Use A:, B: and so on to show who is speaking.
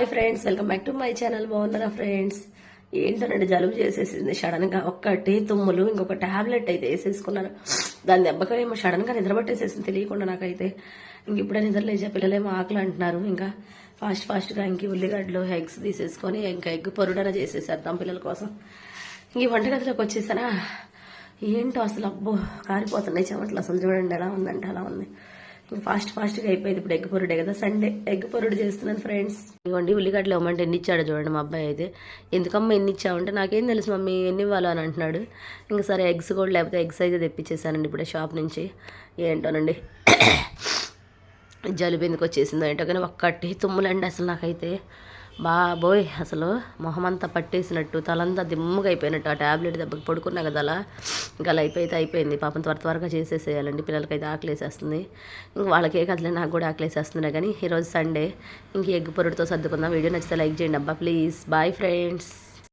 A: Hi friends welcome back to my channel బాగున్నారా friends ఏంటనండి జలుబు చేసేసింది. సడన్గా ఒక్కటి తుమ్ములు ఇంకొక టాబ్లెట్ అయితే వేసేసుకున్నాను. దాని దెబ్బగా ఏమో సడన్గా తెలియకుండా నాకైతే. ఇంక ఇప్పుడే నిద్ర లేచా పిల్లలేమో ఆకలి అంటున్నారు. ఇంకా ఫాస్ట్ ఫాస్ట్గా ఇంక ఉల్లిగడ్డలు ఎగ్స్ తీసేసుకొని ఇంకా ఎగ్ పొరుడన చేసేసేద్దాం పిల్లల కోసం. ఇంక వంటగదిలోకి వచ్చేసానా? ఏంటో అసలు అబ్బో కారిపోతున్నాయి చెమటలు. అసలు చూడండి ఎలా ఉందంటే అలా ఉంది. ఫాస్ట్ ఫాస్ట్గా అయిపోయింది ఇప్పుడు ఎగ్ పొరుడే కదా. సండే ఎగ్ పొరుడు చేస్తున్నాను ఫ్రెండ్స్ ఇవ్వండి ఉల్లిగడ్డలు ఇవ్వమంటే ఎన్ని ఇచ్చాడు చూడండి మా అబ్బాయి అయితే. ఎందుకమ్మా ఎన్ని ఇచ్చావంటే నాకేం తెలుసు మమ్మీ ఎన్ని ఇవ్వాలో అని అంటున్నాడు. ఇంకా సరే ఎగ్స్ కూడా లేకపోతే ఎగ్స్ అయితే తెప్పించేసానండి ఇప్పుడే షాప్ నుంచి. ఏంటోనండి? జలుబు ఎందుకు వచ్చేసిందో ఏంటో కానీ ఒక్కటి తుమ్ములండి అసలు నాకైతే. బాబోయ్ అసలు మొహం అంతా పట్టేసినట్టు తలంతా దిమ్ముగా అయిపోయినట్టు ఆ ట్యాబ్లెట్ దెబ్బకి పడుకున్నా కదా అలా. ఇంకా అలా అయిపోయితే అయిపోయింది. పాపం త్వర త్వరగా చేసేసేయాలండి. పిల్లలకైతే ఆకలేసేస్తుంది. ఇంక వాళ్ళకే కదలే నాకు కూడా ఆకలేసేస్తుంది కానీ ఈరోజు సండే. ఇంక ఎగ్ పొరుడుతో సర్దుకుందాం. వీడియో నచ్చితే లైక్ చేయండి అబ్బా. ప్లీజ్. Bye friends.